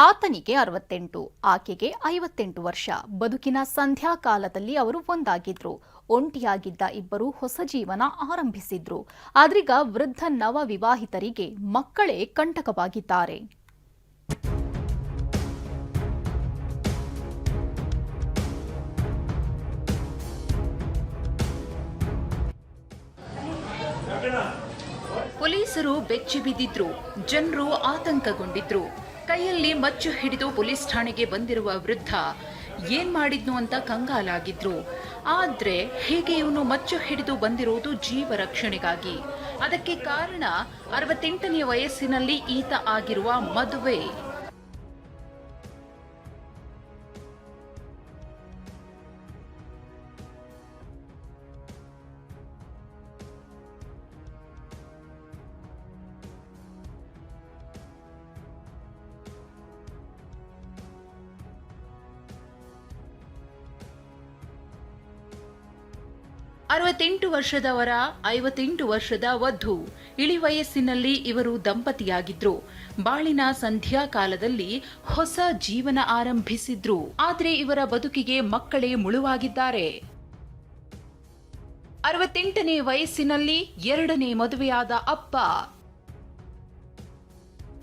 ಆತನಿಗೆ ಅರವತ್ತೆಂಟು, ಆಕೆಗೆ ಐವತ್ತೆಂಟು ವರ್ಷ. ಬದುಕಿನ ಸಂಧ್ಯಾಕಾಲದಲ್ಲಿ ಅವರು ಒಂದಾಗಿದ್ರು. ಒಂಟಿಯಾಗಿದ್ದ ಇಬ್ಬರು ಹೊಸ ಜೀವನ ಆರಂಭಿಸಿದ್ರು. ಆದ್ರೀಗ ವೃದ್ಧ ನವ ವಿವಾಹಿತರಿಗೆ ಮಕ್ಕಳೇ ಕಂಟಕವಾಗಿದ್ದಾರೆ. ಪೊಲೀಸರು ಬೆಚ್ಚಿ ಬಿದ್ದಿದ್ರು ಜನರು ಆತಂಕಗೊಂಡಿದ್ರು. ಕೈಯಲ್ಲಿ ಮಚ್ಚು ಹಿಡಿದು ಪೊಲೀಸ್ ಠಾಣೆಗೆ ಬಂದಿರುವ ವೃದ್ಧ ಏನ್ ಮಾಡಿದ್ನು ಅಂತ ಕಂಗಾಲಾಗಿದ್ರು. ಆದ್ರೆ ಹೇಗೆ ಇವನು ಮಚ್ಚು ಹಿಡಿದು ಬಂದಿರುವುದು ಜೀವ ರಕ್ಷಣೆಗಾಗಿ? ಅದಕ್ಕೆ ಕಾರಣ ಅರವತ್ತೆಂಟನೇ ವಯಸ್ಸಿನಲ್ಲಿ ಈತ ಆಗಿರುವ ಮದುವೆ. ಅರವತ್ತೆಂಟು ವರ್ಷದವರ, ಐವತ್ತೆಂಟು ವರ್ಷದ ವಧು. ಇಳಿ ವಯಸ್ಸಿನಲ್ಲಿ ಇವರು ದಂಪತಿಯಾಗಿದ್ರು. ಬಾಳಿನ ಸಂಧ್ಯಾ ಕಾಲದಲ್ಲಿ ಹೊಸ ಜೀವನ ಆರಂಭಿಸಿದ್ರು. ಆದರೆ ಇವರ ಬದುಕಿಗೆ ಮಕ್ಕಳೇ ಮುಳುವಾಗಿದ್ದಾರೆ. ಅರವತ್ತೆಂಟನೇ ವಯಸ್ಸಿನಲ್ಲಿ ಎರಡನೇ ಮದುವೆಯಾದ ಅಪ್ಪ.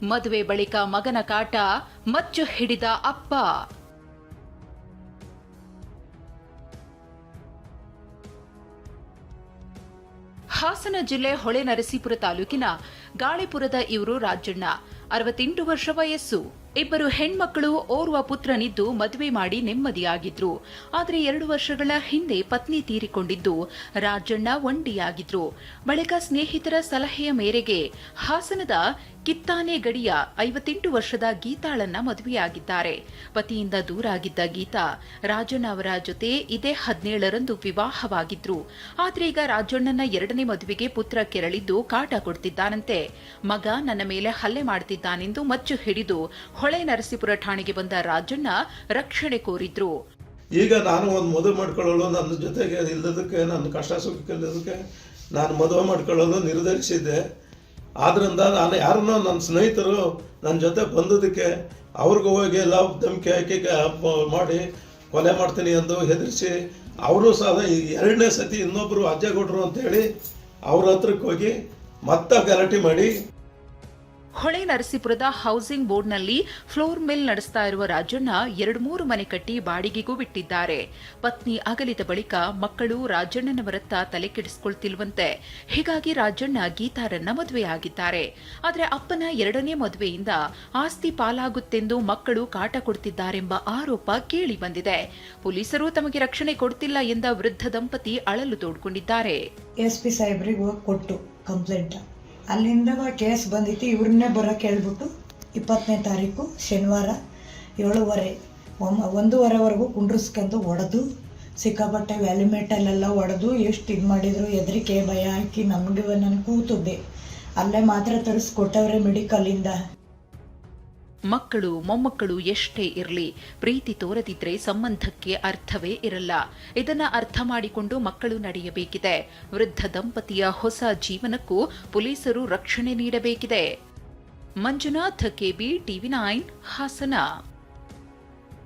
ಮದುವೆ ಬಳಿಕ ಮಗನ ಕಾಟ ಮಚ್ಚು ಹಿಡಿದ ಅಪ್ಪ. ಹಾಸನ ಜಿಲ್ಲೆ ಹೊಳೆನರಸೀಪುರ ತಾಲೂಕಿನ ಗಾಳಿಪುರದ ಇವರು ರಾಜಣ್ಣ. ಅರವತ್ತೆಂಟು ವರ್ಷ ವಯಸ್ಸು. ಇಬ್ಬರು ಹೆಣ್ಮಕ್ಕಳು ಓರ್ವ ಪುತ್ರನಿದ್ದು ಮದುವೆ ಮಾಡಿ ನೆಮ್ಮದಿಯಾಗಿದ್ರು. ಆದರೆ ಎರಡು ವರ್ಷಗಳ ಹಿಂದೆ ಪತ್ನಿ ತೀರಿಕೊಂಡಿದ್ದು ರಾಜಣ್ಣ ಒಂಟಿಯಾಗಿದ್ರು ಬಳಿಕ ಸ್ನೇಹಿತರ ಸಲಹೆಯ ಮೇರೆಗೆ ಹಾಸನದ ಕಿತ್ತಾನೆ ಗಡಿಯ ಐವತ್ತೆಂಟು ವರ್ಷದ ಗೀತಾಳನ್ನ ಮದುವೆಯಾಗಿದ್ದಾರೆ. ಪತಿಯಿಂದ ದೂರಾಗಿದ್ದ ಗೀತಾ ರಾಜಣ್ಣ ಅವರ ಜೊತೆ ಇದೇ ಹದಿನೇಳರಂದು ವಿವಾಹವಾಗಿದ್ರು. ಆದ್ರೆ ಈಗ ರಾಜಣ್ಣನ ಎರಡನೇ ಮದುವೆಗೆ ಪುತ್ರ ಕೆರಳಿದ್ದು ಕಾಟ ಕೊಡ್ತಿದ್ದಾನಂತೆ. ಮಗ ನನ್ನ ಮೇಲೆ ಹಲ್ಲೆ ಮಾಡ್ತಿದ್ದಾನೆಂದು ಮಚ್ಚು ಹಿಡಿದು ಹೊಳೆ ನರಸೀಪುರ ಠಾಣೆಗೆ ಬಂದ ರಾಜಣ್ಣ ರಕ್ಷಣೆ ಕೋರಿದ್ರು. ಈಗ ನಾನು ಒಂದು ಮದುವೆ ಮಾಡ್ಕೊಳ್ಳಲು ನನ್ನ ಜೊತೆಗೆ ಇಲ್ಲದಕ್ಕೆ, ನನ್ನ ಕಷ್ಟ ಸುಖಕ್ಕೆ ನಾನು ಮದುವೆ ಮಾಡ್ಕೊಳ್ಳಲು ನಿರ್ಧರಿಸಿದ್ದೆ. ಆದ್ದರಿಂದ ನಾನು ಯಾರನ್ನೋ ನನ್ನ ಸ್ನೇಹಿತರು ನನ್ನ ಜೊತೆ ಬಂದದಕ್ಕೆ ಅವ್ರಿಗೂ ಹೋಗಿ ಎಲ್ಲ ಧಮಕಿ ಹಾಕಿ ಮಾಡಿ ಕೊಲೆ ಮಾಡ್ತೀನಿ ಎಂದು ಹೆದರಿಸಿ ಅವರು ಸಹ ಎರಡನೇ ಸತಿ ಇನ್ನೊಬ್ಬರು ಅಜ್ಜಗೌಡ್ರು ಅಂತೇಳಿ ಅವ್ರ ಹತ್ರಕ್ಕೆ ಹೋಗಿ ಮತ್ತೆ ಗಲಾಟೆ ಮಾಡಿ ಹೊಳೆ ನರಸೀಪುರದ ಹೌಸಿಂಗ್ ಬೋರ್ಡ್ನಲ್ಲಿ ಫ್ಲೋರ್ ಮಿಲ್ ನಡೆಸ್ತಾ ಇರುವ ರಾಜಣ್ಣ ಎರಡು ಮೂರು ಮನೆ ಕಟ್ಟಿ ಬಾಡಿಗೆಗೂ ಬಿಟ್ಟಿದ್ದಾರೆ. ಪತ್ನಿ ಅಗಲಿದ ಬಳಿಕ ಮಕ್ಕಳು ರಾಜಣ್ಣನವರತ್ತ ತಲೆ ಕೆಡಿಸಿಕೊಳ್ತಿಲ್ವಂತೆ. ಹೀಗಾಗಿ ರಾಜಣ್ಣ ಗೀತಾರನ್ನ ಮದುವೆಯಾಗಿದ್ದಾರೆ. ಆದರೆ ಅಪ್ಪನ ಎರಡನೇ ಮದುವೆಯಿಂದ ಆಸ್ತಿ ಪಾಲಾಗುತ್ತೆಂದು ಮಕ್ಕಳು ಕಾಟ ಕೊಡ್ತಿದ್ದಾರೆಂಬ ಆರೋಪ ಕೇಳಿ ಬಂದಿದೆ. ಪೊಲೀಸರು ತಮಗೆ ರಕ್ಷಣೆ ಕೊಡ್ತಿಲ್ಲ ಎಂದ ವೃದ್ಧ ದಂಪತಿ ಅಳಲು ತೋಡ್ಕೊಂಡಿದ್ದಾರೆ. ಎಸ್ಪಿ ಸಾಹೇಬ್ರಿಗೆ ಕೊಟ್ಟು ಕಂಪ್ಲೇಂಟ್ ಅಲ್ಲಿಂದ ಕೇಸ್ ಬಂದಿತ್ತು. ಇವ್ರನ್ನೇ ಬರೋಕ್ಕೆ ಹೇಳ್ಬಿಟ್ಟು ಇಪ್ಪತ್ತನೇ ತಾರೀಕು ಶನಿವಾರ ಏಳುವರೆ ಒಮ್ಮ ಒಂದೂವರೆವರೆಗೂ ಕುಂಡ್ರಿಸ್ಕೊಂಡು ಹೊಡೆದು ಸಿಕ್ಕಾಪಟ್ಟೆ ವ್ಯಾಲಿಮೇಟಲ್ಲೆಲ್ಲ ಒಡೆದು ಎಷ್ಟು ಇದು ಮಾಡಿದ್ರು ಹೆದರಿಕೆ ಭಯ ಹಾಕಿ ನಮಗೆ ನಾನು ಕೂತಿದ್ದೆ. ಅಲ್ಲೇ ಮಾತ್ರ ತರಿಸ್ಕೊಟ್ಟವ್ರೆ ಮೆಡಿಕಲಿಂದ ಮಕ್ಕಳು, ಮೊಮ್ಮಕ್ಕಳು ಎಷ್ಟೇ ಇರಲಿ, ಪ್ರೀತಿ ತೋರದಿದ್ರೆ ಸಂಬಂಧಕ್ಕೆ ಅರ್ಥವೇ ಇರಲ್ಲ. ಇದನ್ನ ಅರ್ಥ ಮಾಡಿಕೊಂಡು ಮಕ್ಕಳು ನಡೆಯಬೇಕಿದೆ. ವೃದ್ಧ ದಂಪತಿಯ ಹೊಸ ಜೀವನಕ್ಕೂ ಪೊಲೀಸರು ರಕ್ಷಣೆ ನೀಡಬೇಕಿದೆ. Manjunath, KB TV nine Hassan.